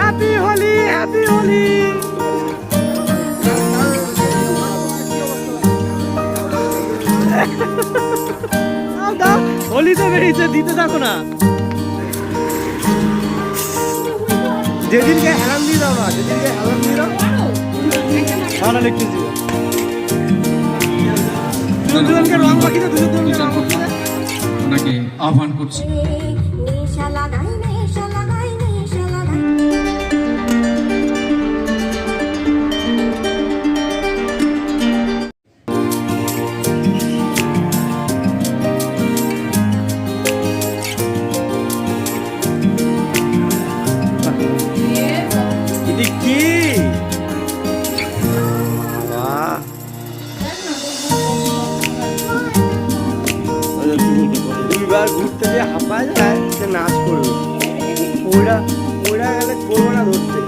Happy Holi happy Holi Holi তো বেরিয়েছে দিতে থাকো না। যেদিনকে হেলান দিয়ে দাও না যেদিনকে হেলান দিয়ে দাও। ভালো লিখতে দিব দুজন দুজনকে রং দাও, দুজন। ওনাকে আহ্বান করছি। নাচ করবে। ওরা ওরা গেলে করব না ধরতে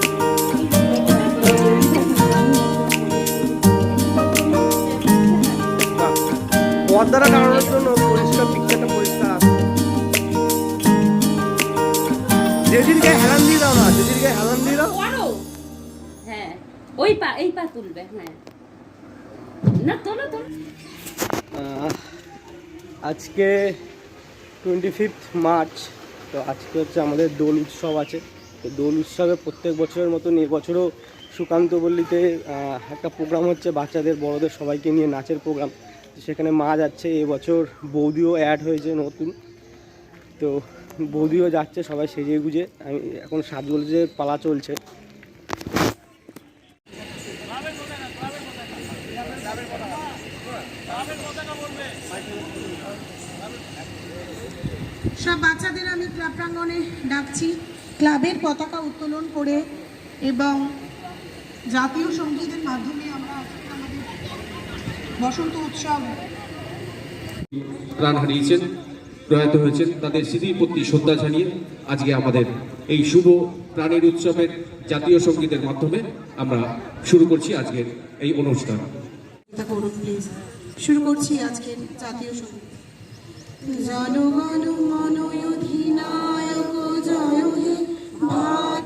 পর্দাটা টানানোর জন্য পরিষ্কার পিকচারটা পরিষ্কার আসছে যেদিনকে হেলান দিয়ে দাও না যেদিনকে হেলান দিয়ে দাও। হ্যাঁ ওই পা এই পা তুলবে হ্যাঁ। না তোলো তোলো। আজকে টোয়েন্টি ফিফথ মার্চ তো আজকে হচ্ছে আমাদের দোল উৎসব আছে। তো দোল উৎসবে প্রত্যেক বছরের মতন এবছরও সুকান্ত পল্লীতে একটা প্রোগ্রাম হচ্ছে বাচ্চাদের, বড়দের সবাইকে নিয়ে নাচের প্রোগ্রাম। সেখানে মা যাচ্ছে, এবছর বৌদিও অ্যাড হয়েছে নতুন। তো বৌদিও যাচ্ছে, সবাই সেজে গুজে। আমি এখন সাজগোজের পালা চলছে। সব বাচ্চাদের আমি ক্লাব প্রাঙ্গণে ডাকছি। ক্লাবের পতাকা উত্তোলন করে এবং জাতীয় সঙ্গীতের মাধ্যমে আমরা আমাদের বসন্ত উৎসব প্রাণ হারিয়েছেন প্রয়াত হয়েছেন তাদের স্মৃতির প্রতি শ্রদ্ধা জানিয়ে আজকে আমাদের এই শুভ প্রাণের উৎসবের জাতীয় সঙ্গীতের মাধ্যমে আমরা শুরু করছি আজকের এই অনুষ্ঠান। শুরু করছি আজকের জাতীয় সংগীত। জনগণ মন অধিনায়ক জয়। হে ভারত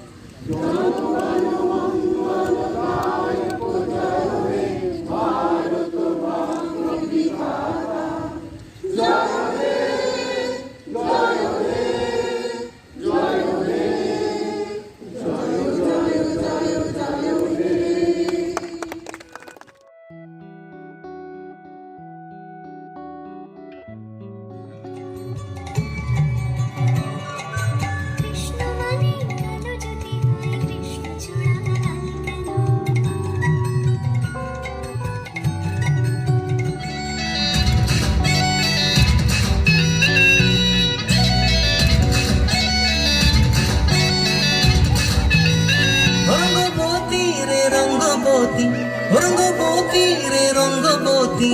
রঙ্গবতী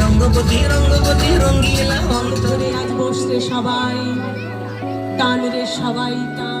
রঙ্গবতী রঙ্গবতী রঙ্গিলা অন্তরে আজ বসতে সবাই। টান রে সবাই টান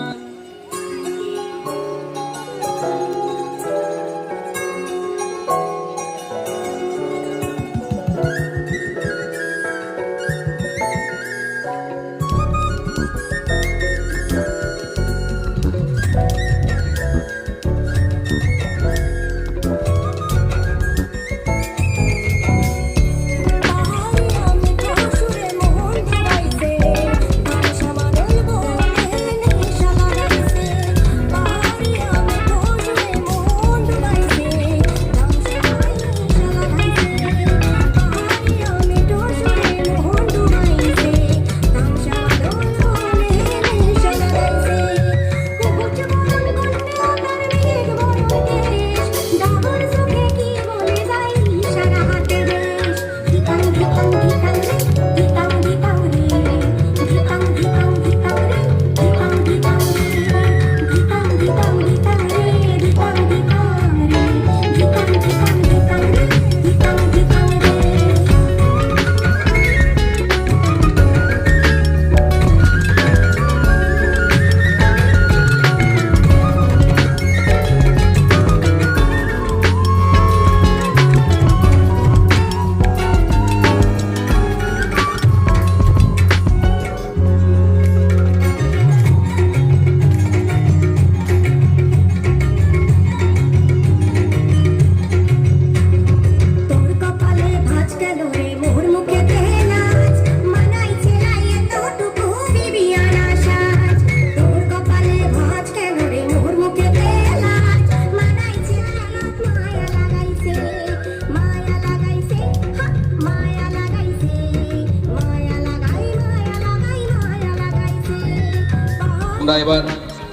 এবার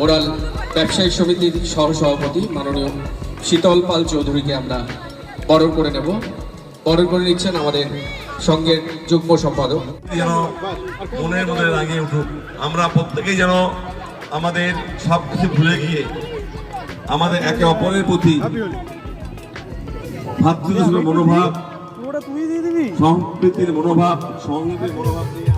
ওরাল ব্যবসায়ী সমিতির সহসভাপতি মাননীয় শীতল পাল চৌধুরীকে আমরা বরণ করে নেব। বরণ করে নিচ্ছেন আমাদের সঙ্গের যুগ্ম সম্পাদক। যেন মনের মধ্যে লাগিয়ে উঠুক। আমরা প্রত্যেকেই যেন আমাদের সব কিছু ভুলে গিয়ে আমাদের একে অপরের প্রতি ভাতৃত্বের মনোভাব সম্প্রীতির মনোভাব সংগীতের মনোভাব নিয়ে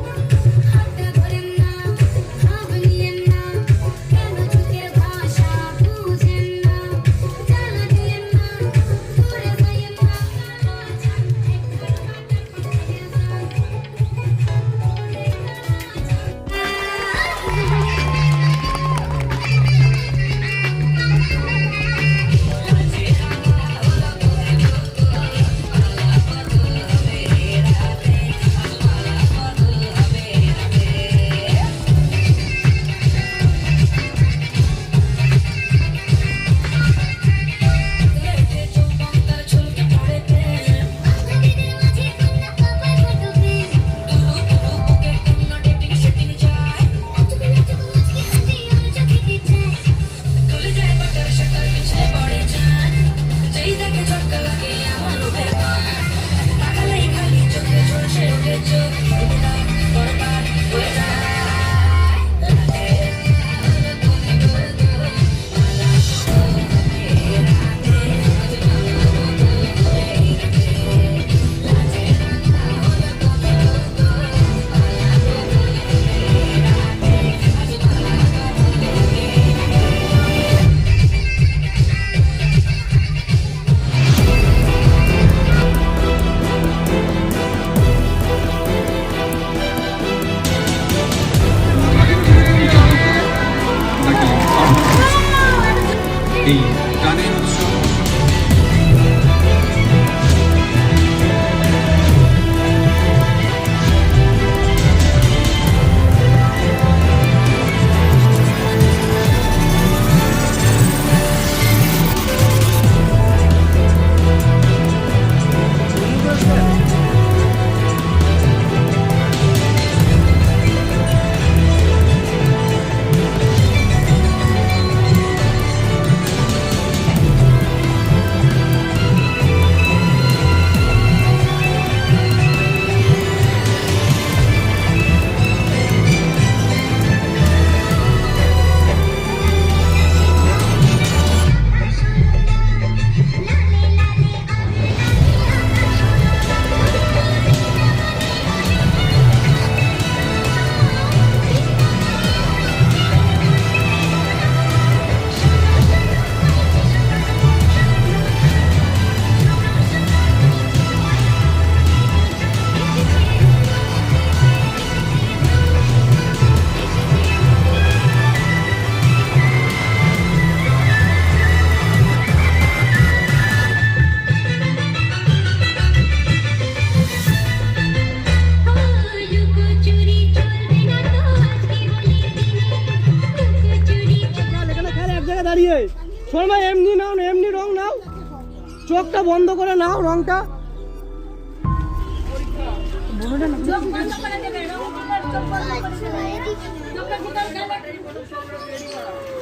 চোখটা বন্ধ করে নাও রংটা।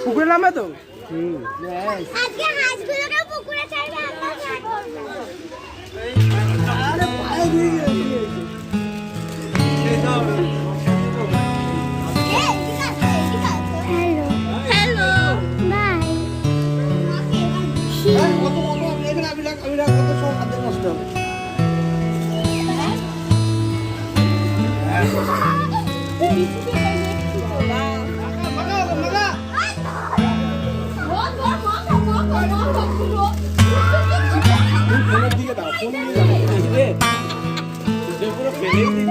পুকুরে নামে তো? আজকে ভিডিও হয়ে যান চলে ভিডিও করছি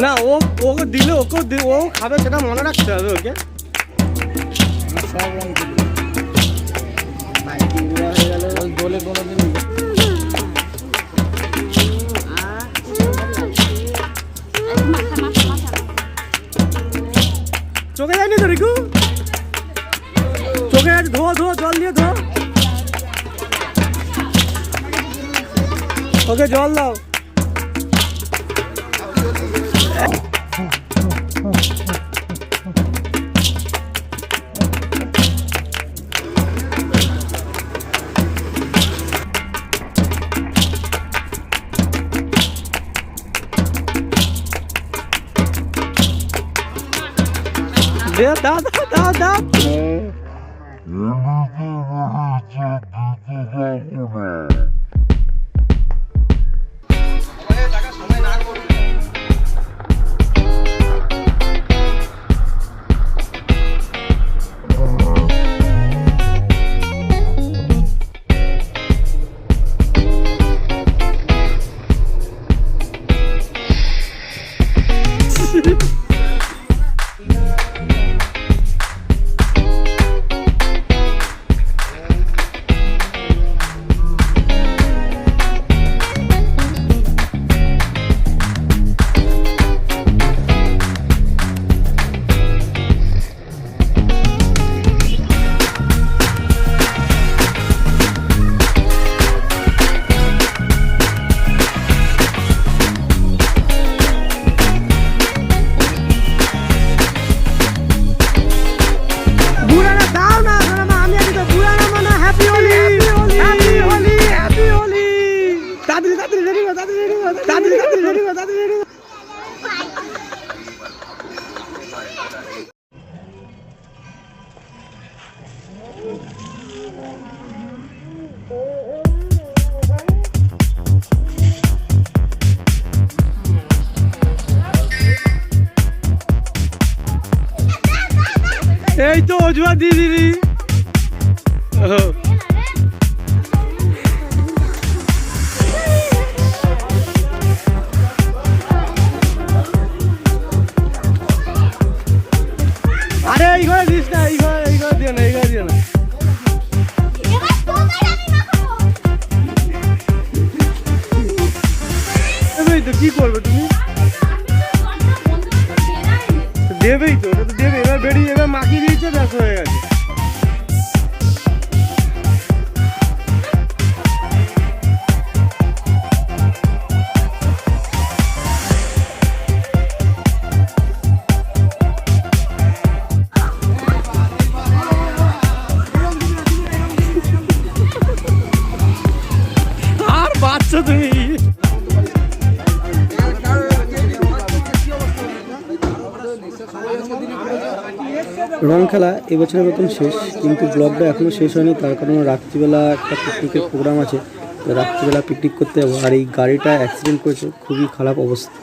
না, ও, ওকে দিলে, ওকেও দি- ও খাবে, সেটা মনে রাখতে হবে, ওকে? দোলে কোনোদিন চোখে যায়নি তো রিকু চোখে আছে, ধোয়া ধোয়া, জল দিয়ে ধোয়া। ওকে, জল দাও। দে দাও দাও দাও দাও বুড়ানা এই তো অজুয়া খেলা এবছরের মতন শেষ কিন্তু ব্লগটা এখনও শেষ হয়নি তার কারণ রাত্রিবেলা একটা পিকনিকের প্রোগ্রাম আছে। তো রাত্রিবেলা পিকনিক করতে যাব। আর এই গাড়িটা অ্যাক্সিডেন্ট করেছে খুবই খারাপ অবস্থা।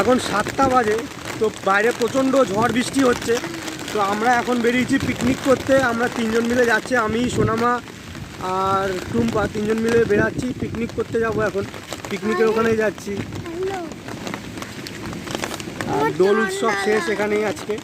এখন সাতটা বাজে তো বাইরে প্রচণ্ড ঝড় বৃষ্টি হচ্ছে। তো আমরা এখন বেরিয়েছি পিকনিক করতে। আমরা তিনজন মিলে যাচ্ছি আমি সোনামা আর টুম্পা তিনজন মিলে বেরাচ্ছি পিকনিক করতে যাব এখন। পিকনিকের ওখানেই যাচ্ছি। দোল উৎসব শেষ এখানেই আজকে।